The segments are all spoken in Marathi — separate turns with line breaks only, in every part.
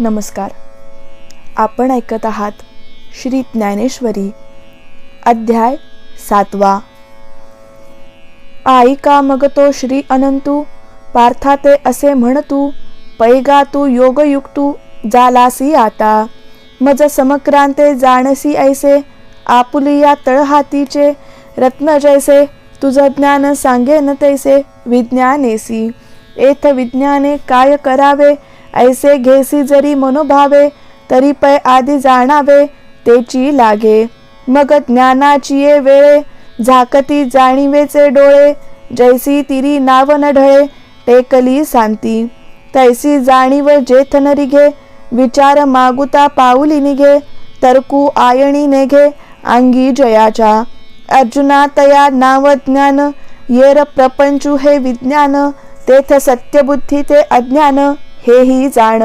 नमस्कार. आपण ऐकत आहात श्री ज्ञानेश्वरी अध्याय सातवा. ऐका मग तो श्री अनंतू? पार्था ते असे म्हणतू पैगा तू योगयुक्तू जालासी आता. मज समक्रांते जाणसी ऐसे आपुलिया तळहातीचे रत्न जैसे तुझं ज्ञान सांगे न तैसे विज्ञानेसी. एथ विज्ञाने काय करावे? ऐसे घेसी जरी मनोभावे तरी पै आधी जाणावे तेची लागे. मग ज्ञानाची ये वेळे झाकती जाणीवेचे डोळे जैसी तिरी नाव न ढळे टेकली सांती. तैसी जाणीव जेथ नरिघे विचार मागुता पाऊली निघे तरकू आयणी नेघे अंगी जयाच्या. अर्जुना तया नाव ज्ञान येर प्रपंचू हे विज्ञान तेथ सत्यबुद्धी ते अज्ञान. हेही जाण.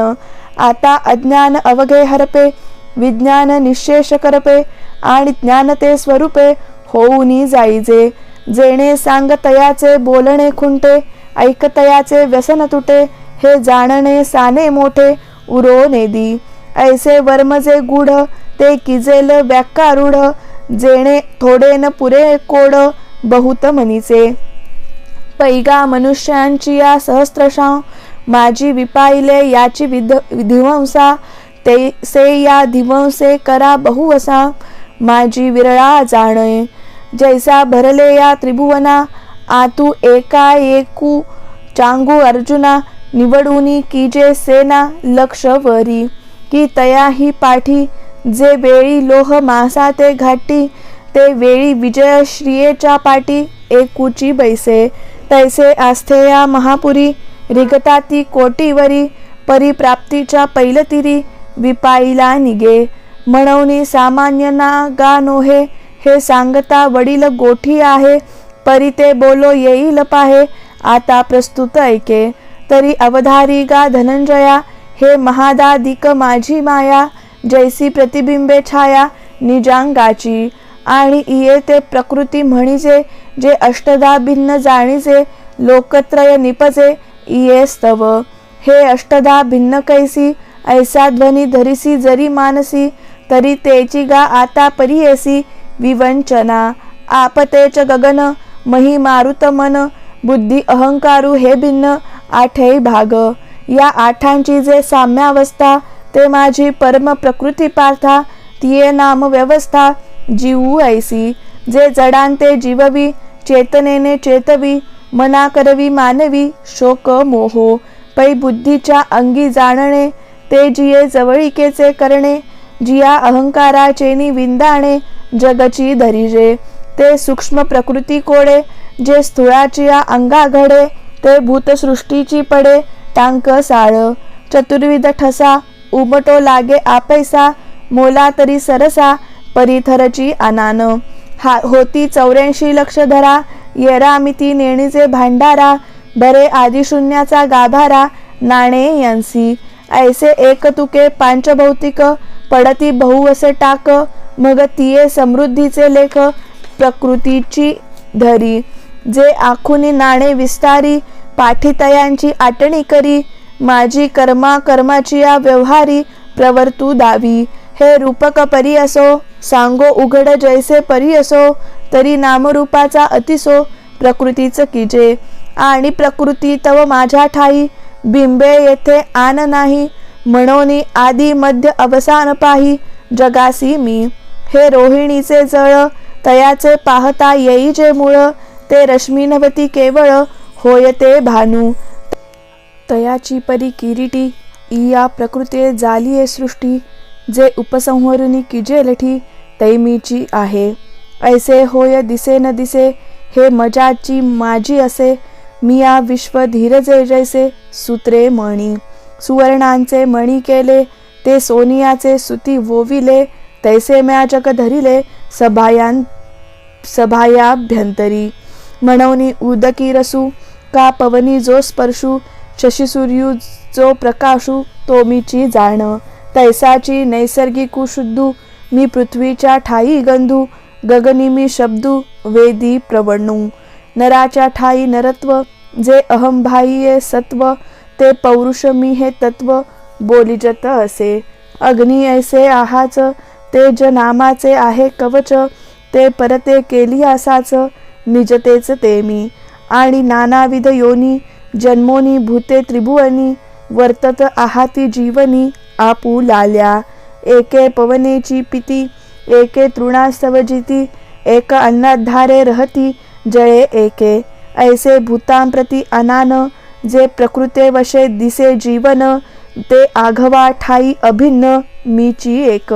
आता अज्ञान अवघे हरपे विज्ञान निशेष करपे आणि ज्ञान ते स्वरूपे होऊनी जाईजे. जेणे सांगतयाचे बोलणे खुंटे ऐकतयाचे व्यसन तुटे हे जाणणे साने मोठे उरो नेदी ऐसे वर्मजे गुढ ते किजेल व्याकारूढ जेणे थोडे न पुरे कोड बहुत मनीचे पैगा मनुष्यांची या सहस्त्रशा माझी विपाईले याची विध धिवंसा ते से या धिवंसे करा बहु असा माझी विरळा जाणय जैसा भरले या त्रिभुवना आतू एका एकू चांगू अर्जुना निवडूनी की जे सेना लक्ष वरी. की तया ही पाठी जे वेळी लोह मासा ते घाटी ते वेळी विजय श्रियेच्या पाटी एकूची बैसे. तैसे आस्थेया महापुरी रिगता ती कोटीवरी परिप्राप्तीच्या पैलतिरी विपाईला निगे म्हणवनी सामान्य ना गा नोहे हे सांगता वडील गोठी आहे परी ते बोलो येईल पाहे आता प्रस्तुत ऐके. तरी अवधारी गा धनंजया हे महादादिक माझी माया जैसी प्रतिबिंबे छाया निजांगाची. आणि इये ते प्रकृती म्हणीचे जे अष्टदा भिन्न जाणीचे लोकत्रय निपजे इयेस्तव हे अष्टदा भिन्न कैसी ऐसा ध्वनी धरिसी जरी मानसी तरी तेची गा आता परियसी। विवंचना आपतेच गगन मही मारुत मन बुद्धी अहंकारू हे भिन्न आठही भाग। या आठांची जे साम्यावस्था ते माझी परम प्रकृती पार्था तिये नाम व्यवस्था जीवू ऐसी। जे जडांते जीववी चेतनेने चेतवी मना करवी मानवी शोक मोहो. पै बुद्धीच्या अंगी जाणणे ते जिये जवळिकेचे करणे जिया अहंकाराचेनी विंदाणे जगची धरिजे ते सूक्ष्म प्रकृती कोडे जे स्थूळाचिया अंगा घडे ते भूतसृष्टीची पडे टांक साळ. चतुर्विध ठसा उमटो लागे आपैसा मोला तरी सरसा परिथरची अनान. हा होती चौऱ्याऐंशी लक्ष धरा येरामिती नेणीचे भांडारा बरे आदिशून्याचा गाभारा नाणे यांसी. ऐसे एक तुके पांचभौतिक पडती बहु असे टाक मग तिये समृद्धीचे लेख प्रकृतीची धरी. जे आखुनी नाणे विस्तारी पाठीतयांची आटणी करी माझी कर्मा कर्माची या व्यवहारी प्रवर्तू दावी. हे रूपक परी असो सांगो उघड जैसे परी असो तरी नामरूपाचा अतिसो प्रकृतीच किजे आणि प्रकृती तव माझ्या ठाई बिंबे येथे आन नाही म्हणोनी आदी मध्य अवसान पाही जगासी मी. हे रोहिणीचे जळ तयाचे पाहता येई जे मुळ ते रश्मी नवती केवळ होय ते भानू. तयाची परी किरीटी इया प्रकृते जालिये सृष्टी जे उपसंहरुनी किजे लठी तैमीची आहे. ऐसे होय दिसे न दिसे हे मजाची माझी असे मिया विश्व धीरजे जैसे सूत्रे मणी. सुवर्णांचे मणी केले ते सोनियाचे सुती वोविले तैसे म्या जग धरिले सभायां सभायाभ्यंतरी. म्हणवनी उदकी रसू का पवनी जो स्पर्शू शशिसूर्यू जो प्रकाशू तो मीची जाण. तैसाची नैसर्गिक शुद्धू मी पृथ्वीच्या ठाई गंधू गगनी मी शब्दू वेदी प्रवणू. नराच्या ठाई नरत्व जे अहंभाई सत्व ते पौरुष मी हे तत्व बोलिजत असे. अग्नी ऐसे आहाच ज नामाचे आहे कवच ते परते केली असाच निजतेच ते मी. आणि नानाविध योनी जन्मोनी भूते त्रिभुवनी वर्तत आहाती जीवनी आपू लाल्या. एके पवनेची पिती एके तृणास्तवजिती एक अन्नाधारे रहती जळे एके. ऐसे भूतांप्रती अनान जे प्रकृते वशे दिसे जीवन ते आघवा ठाई अभिन्न मीची एक.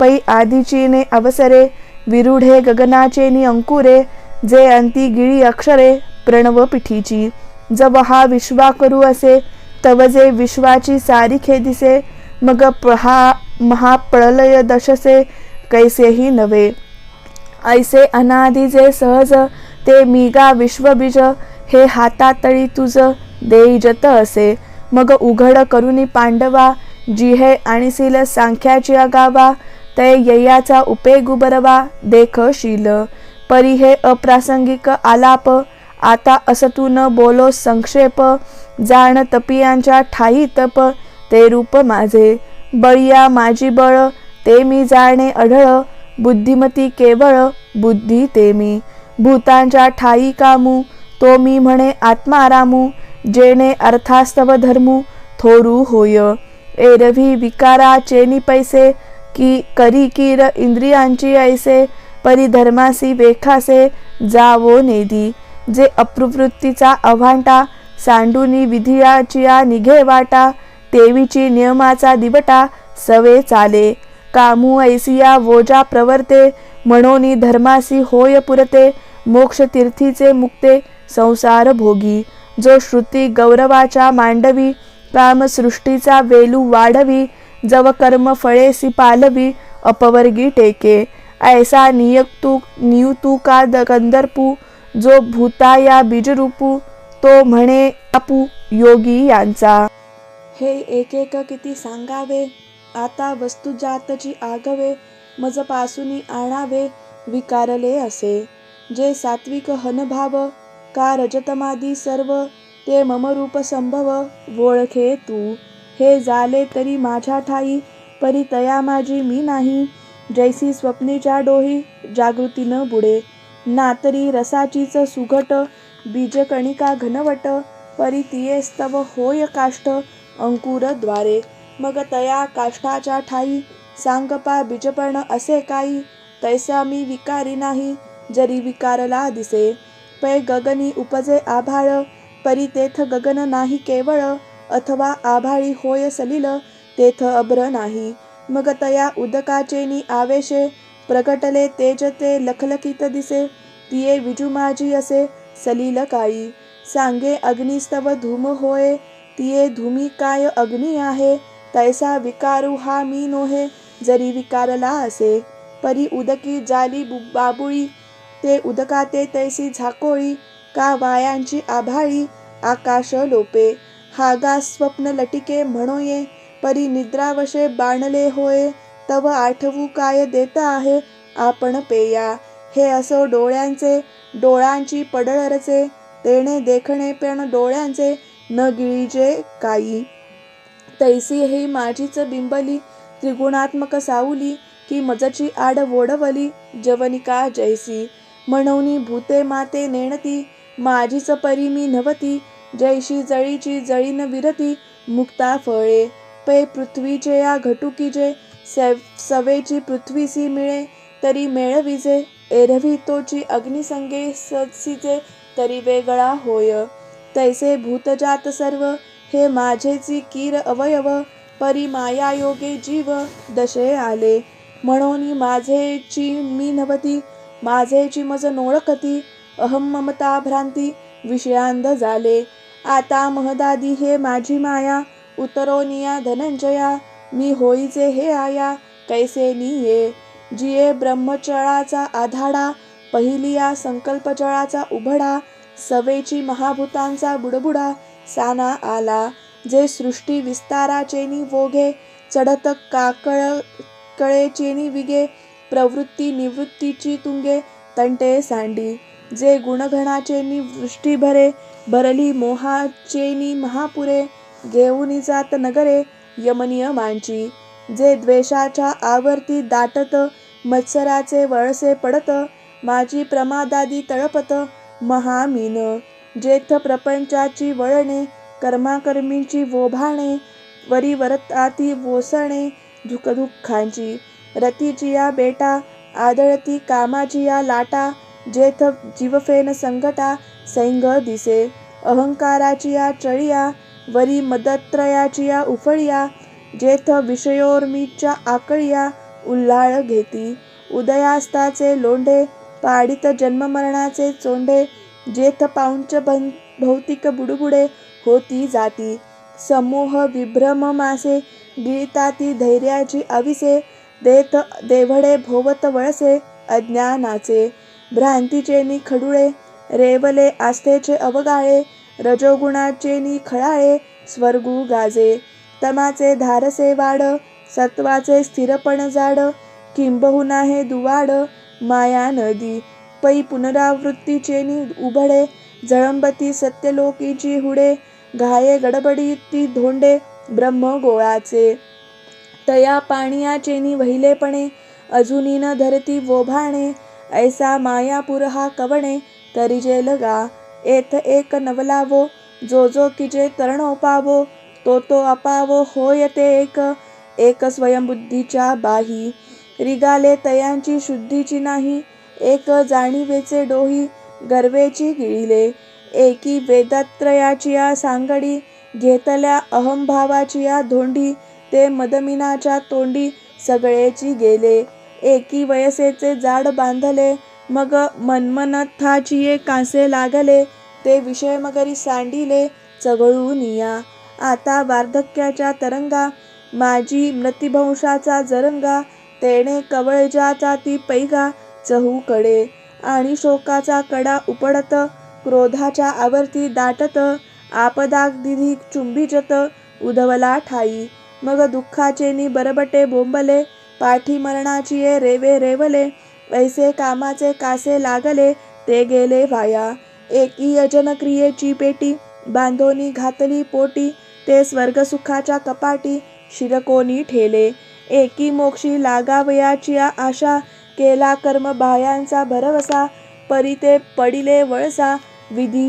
पै आदिची ने अवसरे विरुढे गगनाचे नि अंकुरे जे अंती गिळी अक्षरे प्रणव पिठीची. जब हा विश्वा करू असे तव जे विश्वाची सारिखे दिसे मग पहा महाप्रलय दशसे कैसेही नवे ऐसे अनादि जे सहज ते मीगा विश्वबीज हे हातातळी तुझ देईजत असे. मग उघड करुनी पांडवा जिहे आणिसील सांख्याची अगावा ते ययाचा उपेगु बरवा देखशील परी हे अप्रासंगिक आलाप आता असतू न बोलो संक्षेप जाण तपियांच्या ठाई तप ते रूप माझे. बळिया माझी बळ ते मी जाणे अढळ बुद्धिमती केवळ बुद्धी ते मी. भूतांच्या ठाई कामू तो मी म्हणे आत्मारामू जेणे अर्थास्तव धर्मू थोरू होय. एरवी विकारा चेनी पैसे की करी कीर इंद्रियांची ऐसे परिधर्मासी वेखासे जावो नेदी जे अप्रवृत्तीचा अभांटा सांडूनी विधियाचिया निघे वाटा तेवीची नियमाचा दिवटा सवे चाले. कामू ऐसिया वोजा प्रवर्ते म्हणोनी धर्मासी होय पुरते मोक्ष तीर्थीचे मुक्ते संसार भोगी. जो श्रुती गौरवाच्या मांडवी कामसृष्टीचा वेलू वाढवी जव कर्म फळेसी पालवी अपवर्गी टेके. ऐसा नियक्तू नियुतू का द कंदर्पू जो भूता या बीजरूपू तो म्हणे आपू योगी यांचा. हे एक एक किती सांगावे? आता वस्तुजातची आगवे मजपासूनी आणावे विकारले असे. जे सात्विक हनभाव का रजतमादी सर्व ते मम रूप संभव ओळखे तू. हे झाले तरी माझ्या ठाई परी तया माझी मी नाही. जैसी स्वप्नीच्या डोही जागृतीनं बुडे. ना तरी रसाचीच सुघट बीजकणिका घनवट परी तिये स्तव होय काष्ट अंकुरद्वारे. मग तया काष्ठाच्या ठाई सांगपा बीजपण असे काही तैसा मी विकारी नाही जरी विकारला दिसे. पै गगनी उपजे आभाळ परी तेथ गगन नाही केवळ अथवा आभाळी होय सलिल तेथ अभ्र नाही. मग तया उदकाचेनी आवेशे प्रगटले तेज ते लखलखित दिसे तिये विजुमाजी असे सलील काळी सांगे अग्निस्तव धूम होय तिये धूमी काय अग्नी आहे तैसा विकारू हा मी नोहे जरी विकारला असे. परी उदकी जाली बु- बाबुळी ते उदकाते तैसी झाकोळी का वायांची आभाळी आकाश लोपे. हागा स्वप्न लटिके म्हणोये परी निद्रावशे बाणले होय तव आठवू काय देता आहे आपण पेया. हे असो डोळ्यांचे डोळ्यांची पडळरचे तेणे देखणे पण डोळ्यांचे न गिळीजे काई तैसी हे माझीच बिंबली त्रिगुणात्मक सावली की मजची आड वोडवली जवनिका जैसी. म्हणवनी भूते माते नेणती माझीच परी मी नवती जैशी जळीची जळीन विरती मुक्ता फळे. पै पृथ्वीचे या घटुकीजे सेव- सवेची पृथ्वीसी मिळे तरी मेळविजे एरवी तोची अग्निसंगे सत्सिजे तरी वेगळा होय. तैसे भूतजात सर्व हे माझेची कीर अवयव परी मायायोगे जीव दशे आले. म्हणून माझेची मी नवती माझेची मज नोळखती अहम ममता भ्रांती विषयांध झाले. आता महदादी हे माझी माया उतरोनिया धनंजया मी होईचे हे आया कैसे निये? जिये ब्रह्मचळाचा आधाडा पहिलिया संकल्पचळाचा उभडा सवेची महाभूतांचा बुडबुडा साना आला. जे सृष्टी विस्ताराचेनी वोघे चढत काकळ कळेचेनी विगे प्रवृत्ती निवृत्तीची तुंगे तंटे सांडी. जे गुणगणाचेनी वृष्टी भरे भरली मोहाचेनी महापुरे घेऊनी जात नगरे यमनियमांची. जे द्वेषाच्या आवर्ती दाटत मत्सराचे वळसे पडत माझी प्रमादादी तळपत महामीन. जेथ प्रपंचाची वळणे कर्माकर्मींची वोभाणे वरी वरताती वोसणे दुःखदुःखांची. रतीची या बेटा आदळती कामाची या लाटा जेथ जीवफेन संगटा सैंग दिसे. अहंकाराची या चळिया वरी मदत्रयाची या उफळिया जेथ विषयोर्मीच्या आकळिया उल्हाळ घेती. उदयास्ताचे लोंढे पाडित जन्ममरणाचे चोंडे जेथ पाऊंच भं भौतिक बुडबुडे होती जाती. समूह विभ्रम मासे गीताती धैर्याची अविसे देत देवडे भोवत वळसे अज्ञानाचे. भ्रांतीचे नि खडुळे रेवले आस्थेचे अवगाळे रजोगुणाचे नि खळाळे स्वर्गू गाजे. तमाचे धारसे वाड सत्वाचे स्थिरपण जाड किंबहुना हे दुवाड माया नदी. पै पुनरावृत्तीचे नि उभडे. जळंबती सत्यलोकीची हुडे. घाये गडबडीती धोंडे. ब्रह्मगोळाचे तया पाणियाचे नि वहिलेपणे. अजूनी न धरती वोभाणे. ऐसा मायापुर हा कवणे. तरी लगा. एथ एक नवलावो. जो जो किजे तरणोपावो. तो तो अपावो. होय ते एक. एक स्वयंबुद्धीच्या बाही. रिगाले तयांची शुद्धीची नाही एक जाणीवेचे डोही गर्वेची गिळिले. एकी वेदात्रयाची या सांगडी घेतल्या अहंभावाची या धोंडी ते मदमिनाच्या तोंडी सगळेची गेले. एकी वयसेचे जाड बांधले मग मनमनथाचिये कासे लागले ते विषय मगरी सांडिले चघळूनिया आता वार्धक्याच्या तरंगा माझी मृतिभंशाचा जरंगा तेणे कवळजाचा ती पैगा चहूकडे आणि शोकाचा कडा उपडत क्रोधाच्या आवर्ती दाटत आपदागदिधी चुंबिजत उधवला ठाई. मग दुःखाचे नि बरबटे बोंबले पाठी मरणाची ये रेवे रेवले ऐसे कामाचे कासे लागले ते गेले वाया. एकी अजनक्रियेची पेटी बांधोनी घातली पोटी ते स्वर्गसुखाच्या कपाटी शिरकोनी ठेले. एकी मोक्षी लागावयाची आशा केला कर्म बाह्यांचा भरवसा परी ते पडिले वळसा विधी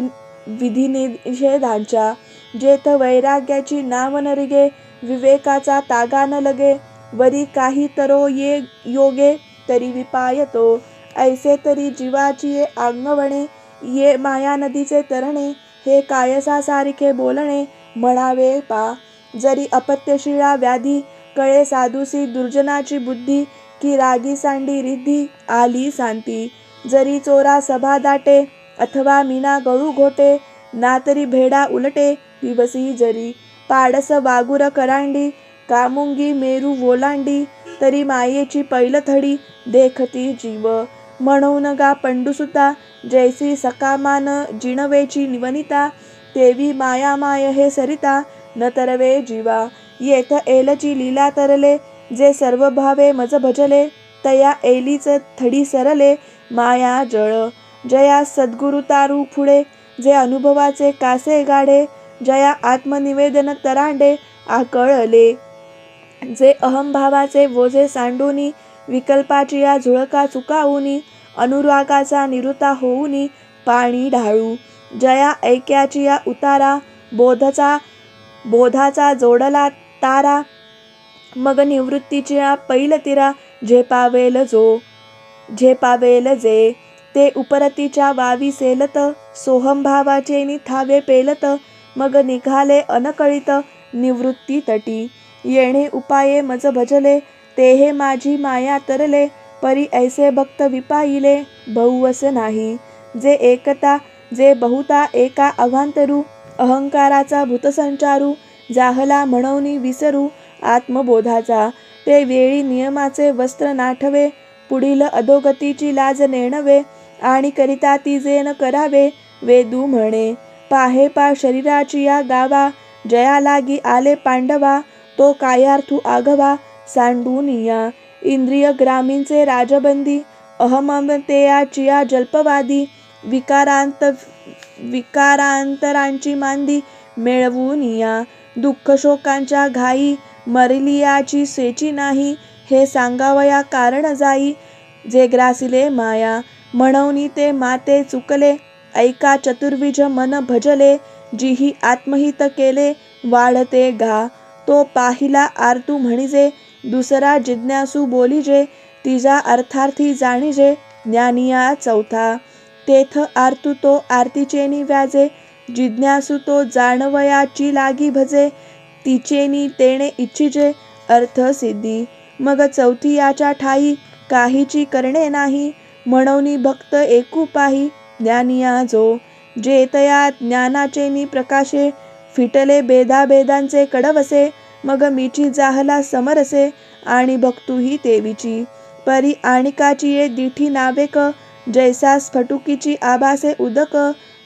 विधिनिषेधांच्या. जेथ वैराग्याची नाव नरिगे विवेकाचा तागा न लगे वरी काही तरो ये योगे तरी विपायतो. ऐसे तरी जीवाची ये आंगवणे ये माया नदीचे तरणे हे कायसासारखे बोलणे म्हणावे पा. जरी अपत्यशिळा व्याधी कळे साधुसी दुर्जनाची बुद्धी की रागी सांडी रिद्धी आली सांती जरी चोरा सभा दाटे अथवा मीना गळू घोटे ना तरी भेडा उलटे दिवसी जरी. पाडस वागुर करांडी कामुंगी मेरू वोलांडी तरी मायेची पैलथडी देखती जीव. म्हणून गा पंडुसुता जैसी सकामान जिणवेची निवनिता तेवी माया माय हे सरिता न तरवे जीवा. येथ एलची लीला तरले जे सर्व भावे मज भजले तया एलीच थडी सरले माया जळ जया सद्गुरु तारू फुडे जे अनुभवाचे कासे गाडे जया आत्मनिवेदन तरांडे आकळले. जे अहंभावाचे वोजे सांडूनी विकल्पाची या झुळका चुकावूनी अनुरागाचा निरुता होऊनी पाणी ढाळू. जया ऐक्याची या उतारा बोधचा बोधाचा जोडला तारा मग निवृत्तीच्या पैलतीरा पैलतिरा झेपावेल जो झेपावेल जे ते उपरतीच्या वावी सेलत सोहंभावाचे निथावे पेलत मग निघाले अनकळित निवृत्ती तटी. येणे उपाये मज भजले ते हे माझी माया तरले परी ऐसे भक्त विपाईले बहुवस नाही. जे एकता जे बहुता एका अभांतरू अहंकाराचा भूतसंचारू जाहला म्हणवनी विसरू आत्मबोधाचा. ते वेळी नियमाचे वस्त्र नाठवे पुढील अधोगतीची लाज नेणवे आणि करिता ती जे न करावे वेदू म्हणे. पाहे पा शरीराची या गावा जया लागी आले पांडवा तो कायार्थू आघवा सांडूनिया इंद्रिय ग्रामीणचे राजबंदी अहममतेयाचिया जल्पवादी विकारांत विकारांतरांची मांदी मिळवून या दुःखशोकांच्या घाई मरलियाची सेची नाही हे सांगावया कारण जाई जे ग्रासिले माया म्हणवनी ते माते चुकले ऐका चतुर्विज मन भजले जिही आत्महित केले वाढते घा तो पाहिला आरतू म्हणिजे दुसरा जिज्ञासू बोलिजे तिजा अर्थार्थी जाणिजे ज्ञानिया चौथा तेथ आरतू तो आरतीचेनी व्याजे जिज्ञासू तो जाणवयाची लागी भजे तिचेनी तेणे इच्छिजे अर्थ सिद्धी. मग चौथी याच्या ठाई काहीची करणे नाही म्हणवनी भक्त एकू पाही ज्ञानिया जो. जे तया ज्ञानाचेनी प्रकाशे फिटले बेदाबेदांचे कडवसे मग मीची जाहला समरसे आणि भक्तुही देवीची परी आणिकाची ये दिठी नावेक जैसा स्फटुकीची आभासे उदक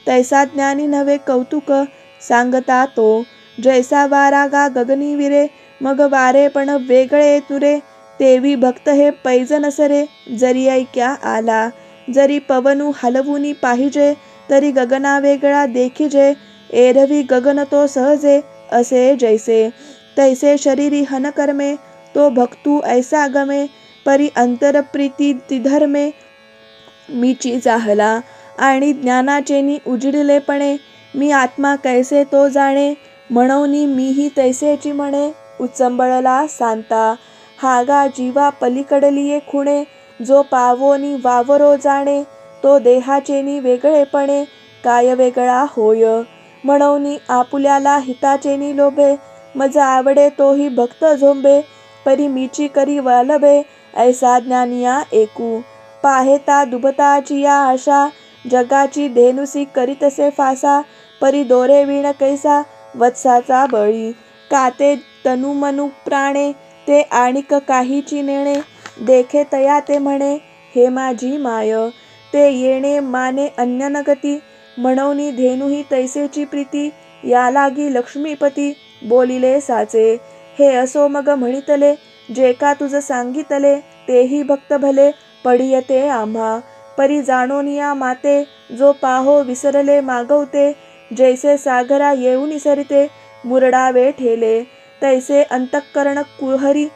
तैसा ज्ञानी नव्हे कौतुक. सांगता तो जैसा वारा गा गगनी विरे मग वारे पण वेगळे तुरे. तेवी भक्त हे पैज नसरे जरी ऐक्या आला. जरी पवनू हलवूनी पाहिजे तरी गगना वेगळा देखिजे. एरवी गगन तो सहजे असे जैसे. तैसे शरीरी हन कर्मे तो भक्तू ऐसा गमे. परी अंतरप्रीती तिधर्मे मीची जाहला. आणि ज्ञानाचेनी उजडिलेपणे मी आत्मा कैसे तो जाणे? म्हणून मीही तैसेची म्हणे उचंबळला सांता. हागा जीवा पलीकडलिये खुणे जो पावोनी वावरो जाणे तो देहाचेनी वेगळेपणे काय वेगळा होय? म्हणून आपुल्याला हिताचेनी लोभे मज आवडे तोही भक्त झोंबे परी मीची करी वालभे ऐसा ज्ञानिया एकू. पाहेता दुबताची या आशा जगाची धेनुसी करीतसे फासा परी दोरे विण कैसा वत्साचा बळी. काते तनुमनु प्राणे ते आणिक काहीची नेणे. देखे तया ते म्हणे हे माझी माय. ते येणे माने अन्यनगती. म्हणवनी धेनुही तैसेची प्रीती. या लागी लक्ष्मीपती बोलिले साचे. हे असो मग म्हणितले जे का तुझं सांगितले तेही भक्त भले पडियते आम्हा. परी जाणून या माते जो पाहो विसरले मागवते जैसे सागरा येऊन सरिते मुरडावे ठेले. तैसे अंतःकरण कुहरी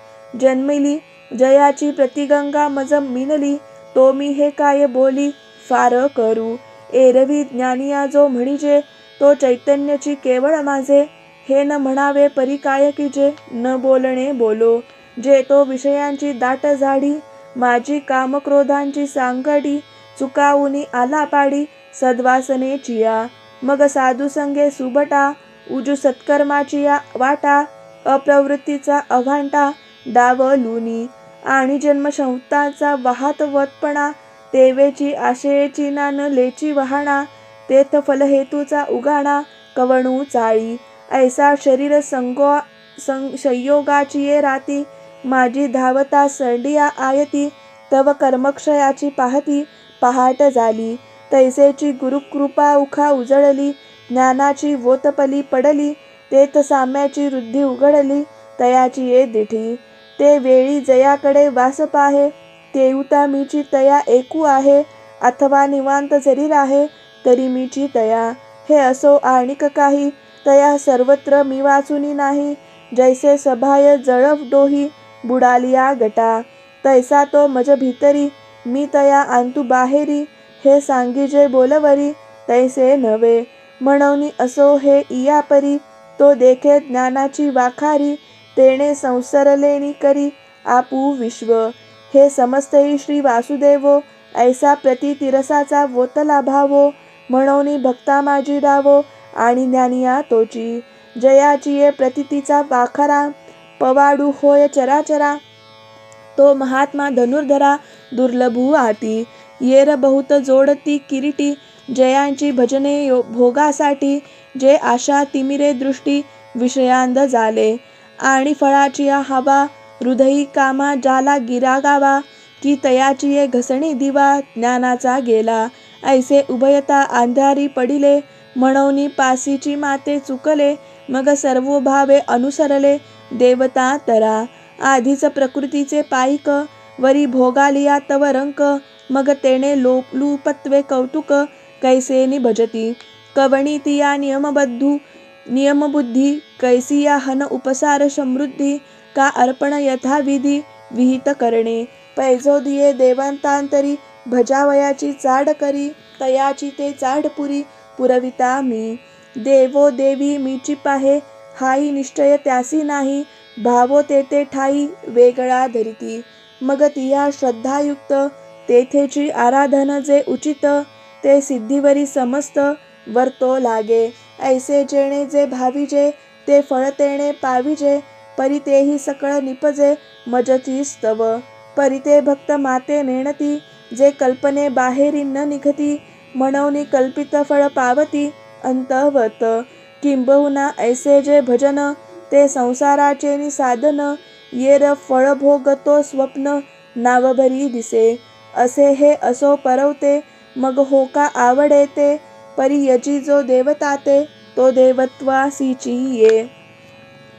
जन्मिली जयाची प्रतिगंगा मज मिनली तो मी हे काय बोली फार करू. एरवी ज्ञानिया जो म्हणिजे तो चैतन्यची केवळ माझे हे न म्हणावे परी काय की जे न बोलणे बोलो. जे तो विषयांची दाट झाडी माझी कामक्रोधांची सांगडी चुकावुनी आला पाडी सद्वासने चिया. मग साधुसंगे सुबटा उजू सत्कर्माची या वाटा अप्रवृत्तीचा अभांटा डावलुनी. आणि जन्मसंस्थाचा वाहत वतपणा तेवेची आशेची नान लेची वहाणा तेथ फलहेतूचा उगाणा कवणू चाळी. ऐसा शरीर संगो सं संयोगाची ये राती माझी धावता सरडिया आयती तव कर्मक्षयाची पाहती पहाट झाली. तैसेची गुरुकृपा उखा उजळली ज्ञानाची वोतपली पडली तेथ साम्याची वृद्धी उघडली तयाची ये दिठी. ते वेळी जयाकडे वास पाहे तेवता मीची तया एकू आहे अथवा निवांत जरी राहे तरी मीची तया. हे असो आणिक काही तया सर्वत्र मी वाचुनी नाही जैसे सभाय जळव डोही बुडालिया गटा तैसा तो मज भीतरी मी तया आंतू बाहेरी हे सांगी जे बोलवरी तैसे नव्हे म्हणवनी असो हे इयापरी तो देखे ज्ञानाची वाखारी तेणे संसरलेनी करी आपू विश्व हे समस्तही श्री वासुदेवो ऐसा प्रति तिरसाचा वोतला भावो म्हणवनी भक्ता माझी रावो आणि ज्ञानिया तोची जयाची ये प्रतितीचा वाखरा पवाडू होय चराचरा तो महात्मा धनुर्धरा दुर्लभू आती येर बहुत जोडती किरीटी. जयांची भजने यो भोगासाठी. जे आशा तिमिरे दृष्टी विषयांध झाले आणि फळाची हवा हृदयी कामा जाला गिरागावा की तयाची ये घसणी दिवा ज्ञानाचा गेला. ऐसे उभयता अंधारी पडिले म्हणून पासीची माते चुकले मग सर्व भावे अनुसरले देवता तरा आधीच प्रकृतीचे पायिक वरी भोगालिया तव रंक मग तेणे लोपलूपत्वे कौतुक कैसे भजती. कवणीतिया नियमबद्धू नियमबुद्धी कैसिया हन उपसार समृद्धी का अर्पण यथाविधी विहित करणे. पैजो दिये देवांतांतरी भजावयाची चाड करी तयाची ते चाड पुरी पुरविता मी. देवो देवी मीची पाहे हाही निश्चय त्यासी नाही भावो तेथे ठाई वेगळा धरिती. मग तिया श्रद्धायुक्त तेथेची आराधन जे उचित ते सिद्धीवरी समस्त वर्तो लागे. ऐसे जेणे जे भाविजे ते फळ तेणे पाविजे परी तेही सकळ निपजे मजती स्तव. परी ते भक्त माते नेणती जे कल्पने बाहेरी न निघती म्हणून कल्पित फळ पावती अंतवत किंबहुना ऐसे जे भजन ते संसाराचे नि साधन येर फळभोगतो स्वप्न नावभरी दिसे. असे हे असो परवते मग हो का आवडे ते परी यजी जो देवताते तो देवत्वासीची ये.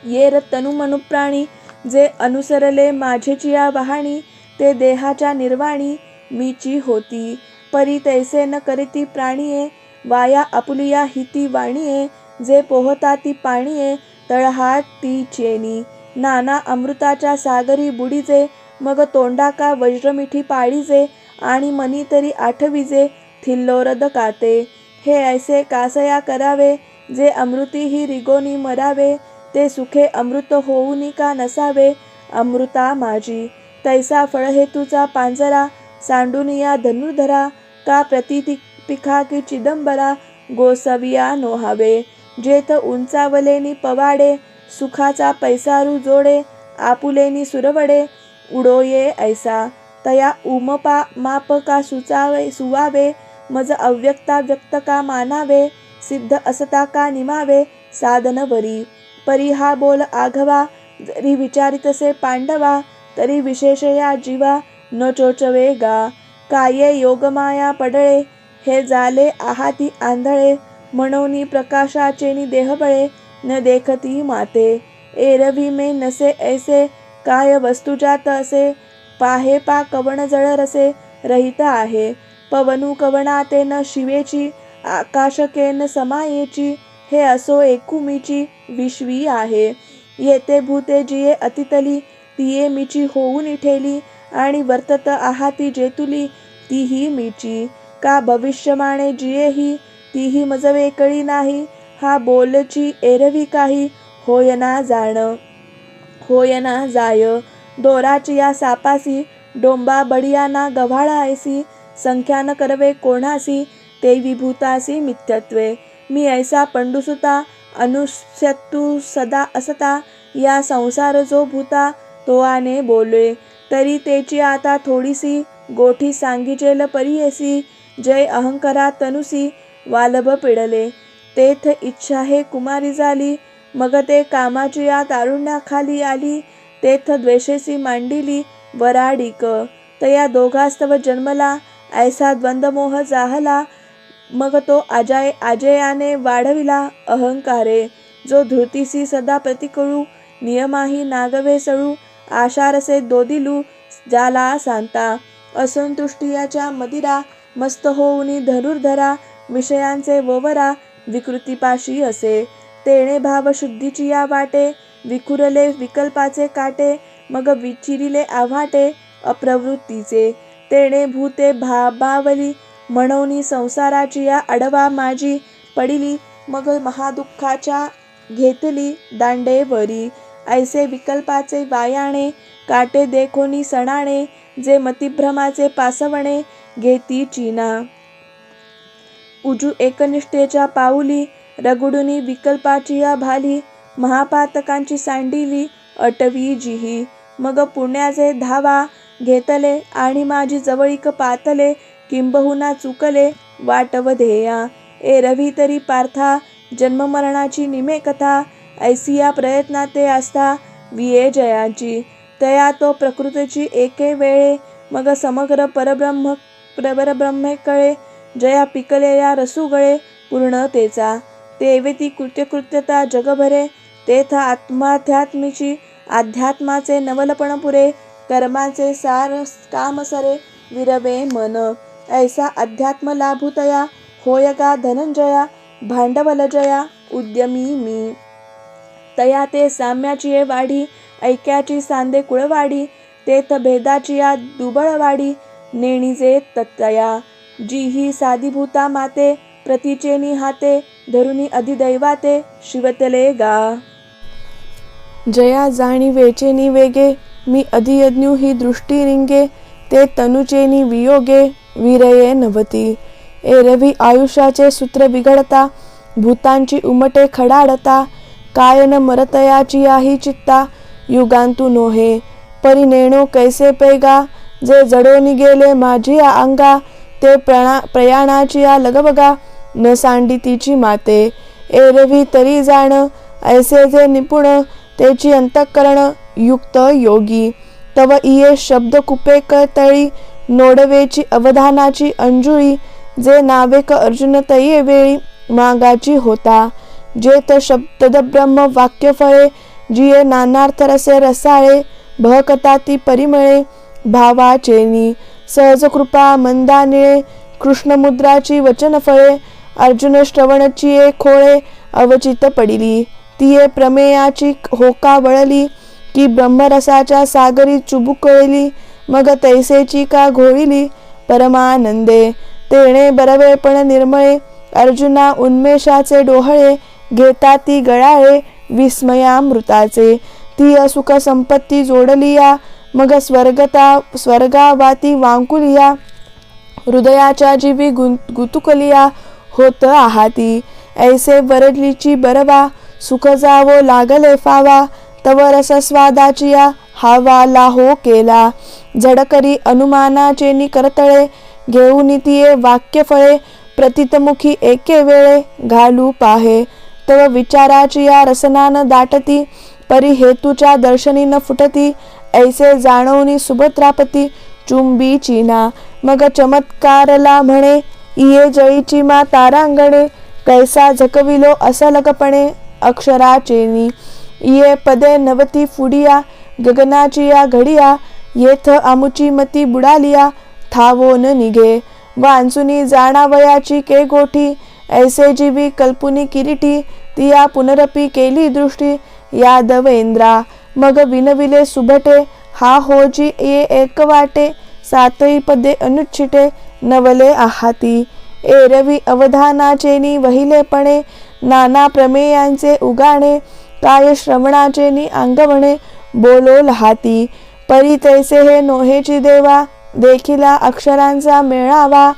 ये र तनुमनुप्राणी जे अनुसरले माझेचिया वहाणी ते देहाच्या निर्वाणी मीची होती. परी तैसे न करीती प्राणीये वाया आपुलिया हिती वाणीये जे पोहता ती पाणीये तळहात ती चेनी. नाना अमृताच्या सागरी बुडीजे मग तोंडा का वज्रमिठी पाळीजे आणि मनी तरी आठवीजे थिल्लोरद काते. हे ऐसे कासया करावे जे अमृती ही रिगोनी मरावे ते सुखे अमृत होऊनी का नसावे अमृता माझी. तैसा फळहेतूचा पांजरा सांडुनिया या धनुर्धरा का प्रतिती पिखा की चिदंबरा गोसविया नोहावे. जेथ उंचावलेनी पवाडे सुखाचा पैसारू जोडे आपुलेनी सुरवडे उडोये ऐसा तया उमपा माप का सुचावे सुवावे मज अव्यक्ता व्यक्त का मानावे सिद्ध असता का निमावे साधनवरी परी हा बोल आघवा जरी विचारितसे पांडवा तरी विशेष या जीवा न चोचवे गा काये योगमाया पडळे हे झाले आहाती आंधळे म्हणून प्रकाशाचे नि देहबळे न देखती माते. एरवी मे नसे ऐसे काय वस्तू जात असे पाहे पा कवण जळ रसे रहित आहे. पवनू कवणाते न शिवेची आकाशकेन समायेची हे असो एकुमीची विश्वी आहे. येते भूते जिये अतितली तिये मीची होऊन इठेली आणि वर्तत आहाती जेतुली तीही मिची. का भविष्यमाणे जियेही तीही मज वेकळी नाही हा बोलची एरवी काही होयना जाण. होयना जाय. दोराची या सापासी डोंबा बडियाना गव्हाळा ऐसी संख्या न करवे कोणासी ते विभूतासी मिथ्यत्वे. मी ऐसा पंडुसुता अनुष्यतू सदा असता या संसार जो भूता तो आने बोले तरी तेची आता थोडीसी गोठी सांगिजेल परियसी जय अहंकरा तनुसी वालभ पिडले तेथ इच्छा हे कुमारी झाली. मग ते कामाची या तारुण्याखाली आली. तेथ द्वेषेसी मांडिली वराडिक. तया दोघास्तव जन्मला. ऐसा द्वंद्वमोह जाहला. मग तो अजय अजयाने वाढविला अहंकारे. जो धृतीसी सदा प्रतिकळू नियमाही नागवे सळू आशारसे दोदिलू जाला सांता. असंतुष्टियाच्या मदिरा मस्त होऊनी धनुर्धरा विषयांचे ववरा विकृतीपाशी असे. तेणे भावशुद्धीची या वाटे विखुरले विकल्पाचे काटे मग विचिरिले आव्हाटे अप्रवृत्तीचे. तेणे भूते भाबावली म्हणून संसाराची या अडवा माझी पडिली मग महादुःखाच्या घेतली दांडेवरी. ऐसे विकल्पाचे वायाणे काटे देखोनी सणाणे जे मतिभ्रमाचे पासवणे घेती चीना. उजू एकनिष्ठेच्या पाऊली रगुडुनी विकल्पाची या भाली महापातकांची सांडिली अटवी जिही. मग पुण्याचे धावा घेतले आणि माझी जवळीक पातले किंबहुना चुकले वाटव ध्येया. ए रवी तरी पार्था जन्ममरणाची निमे कथा ऐसिया प्रयत्ना ते असता विये जयाची. तया तो प्रकृतीची एके वेळे मग समग्र परब्रह्म परब्रह्मे कळे जया पिकलेल्या रसुगळे पूर्णतेचा तेवेती कृत्यकृत्यता जगभरे तेथ आत्माध्यात्मीची अध्यात्माचे नवलपण पुरे कर्माचे सार कामसरे विरवे मन. ऐसा अध्यात्म लाभूतया होयगा धनंजया भांडवल जया उद्यमी मी. तया ते साम्याची ये वाढी ऐक्याची सांदे कुळवाडी तेथ भेदाची या दुबळवाडी नेणीजे तत्तया. जी ही साधीभूता माते प्रतीचे हाते धरुनी अधिदैवाते शिवतले गा. जया जाणी वेचेनी वेगे मी अधियज्ञू ही दृष्टी रिंगे ते तनुचेनी वियोगे विरये नभती एरवी आयुष्याचे सूत्र बिघडता भूतांची उमटे खडाडता काय न मरतयाची आही चित्ता युगांतू नोहे. परिनेणो कैसे पैगा जे जडोनी गेले माझी अंगा ते प्रणा प्रयाणाची या लगबगा न सांडी तिची माते. एरवी तरी जाण ऐसे जे निपुण त्याची अंतःकरण युक्त योगी. तव इये शब्द कुपे तळी नोडवेची अवधानाची अंजुळी जे नावेक अर्जुन तये वेळी मागाची होता. जे त शब्द ब्रह्म वाक्य फळे जिये नानार्थ रसे रसाळे भकता ती परिमळे भावाचेनी सहजकृपा मंदा मंदानिळे कृष्णमुद्राची वचन फळे अर्जुन श्रवणचीये खोळे अवचित पडिली. तिये प्रमेयाची होका वळली की ब्रह्मरसाच्या सागरी चुबुकळली मग तैसेची का घोळिली? परमानंदे तेणे बरवे पण निर्मळे अर्जुना उन्मेषाचे डोहळे घेता ती गळाळे विस्मयामृताचे. ती असुख संपत्ती जोडलिया मग स्वर्गता स्वर्गावाती वांकुलिया हृदयाच्या जीवी गुं गुतुकलिया होत आहाती. ऐसे वरडलीची बरवा सुख जावो लागले फावा. तव रसस्वादाची या हावा लाहो केला. झडकरी अनुमानाचे नि करतळे घेऊन तिये वाक्य फळे प्रतितमुखी एके वेळे घालू पाहे. तव विचाराची या रसनान दाटती परी हेतूच्या दर्शनी न फुटती. ऐसे जाणवनी सुभद्रापती चुंबी चिना मग चमत्कारला म्हणे इये जयीची मा तारांगणे कैसा झकविलो असलगपणे अक्षराचेनी इये पदे नवती फुडिया गगनाची या घडिया येथ आमुची मती बुडालिया थावो न निघे वांसुनी जाणावयाची के गोठी ऐसे जीवी कल्पुनी किरीटी तिया पुनरपी केली दृष्टी यादवेंद्रा मग विनविले सुभटे हा होजी ये एक वाटे सातही पदे अनुच्छिटे नवले आहाती. एरवी अवधानाचेनी वहिलेपणे नाना प्रमेयांचे उगाणे काय श्रवणाचेनी अंगवणे बोलो लहाती. परी तैसे हे नोहेची देवा देखिला अक्षरांचा मेळावा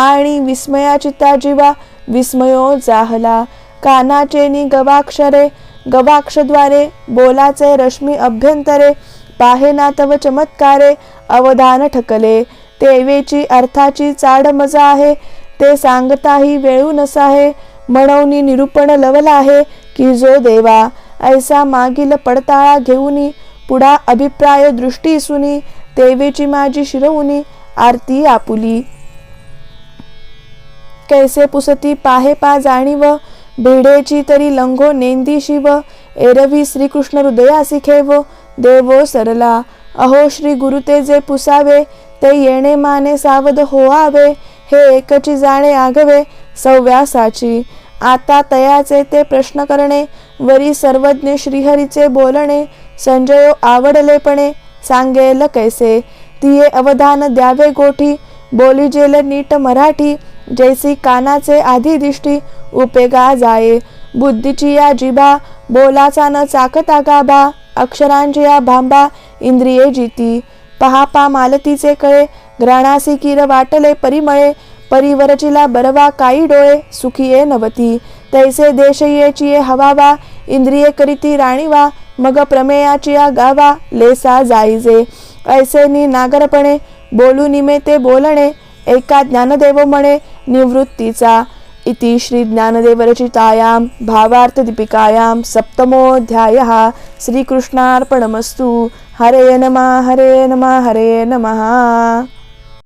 आणि विस्मयाचिता जीवा विस्मयो जाहला. कानाचेनी गवाक्षरे गवाक्षद्वारे बोलाचे रश्मी अभ्यंतरे पाहेना तव चमत्कारे अवधान ठकले. तेवेची अर्थाची चाड मजा आहे ते सांगताही वेळू नसाहे म्हणून निरूपण लवला आहे की जो देवा ऐसा मागील पडताळा घेऊनी पुढा अभिप्राय दृष्टी सुनी तेवेची माझी शिरवुनी आरती आपुली. कैसे पुसती पाहे पा जाणीव भिडेची तरी लंघो नेंदी शिव एरवी श्रीकृष्ण हृदयासी खेव देवो सरला. अहो श्री गुरु ते जे पुसावे ते येणे माने सावध होआवे हे एकची जाणे आगवे सव्यासाची. आता तयाचे ते प्रश्न करणे वरी सर्वज्ञ श्रीहरीचे बोलणे संजयो आवडलेपणे सांगेल कैसे? तिये अवधान द्यावे गोठी बोली जेल नीट मराठी जैसी कानाचे आधी दिष्टी उपेगा जाये. बुद्धीची या जिभा बोलाचा न चाकता गाभा अक्षरांची या भांबा इंद्रिये जिती. पहा पा मालतीचे कळे ग्राणासी किर वाटले परिमळे परिवरचिला बरवा काई डोळे सुखिये नवती. तैसे देश हवावा इंद्रिये करीती राणीवा मग प्रमेयाची या गावा लेसा जाईजे. ऐसे नि नागरपणे बोलू निमे ते बोलणे एका ज्ञानदेव म्हणे निवृत्तीचा. इति श्री ज्ञानदेवरचितायां भावार्थदीपिकायां सप्तमोऽध्याय श्रीकृष्णार्पणमस्तु. हरे नमः हरे नमः हरे नमः.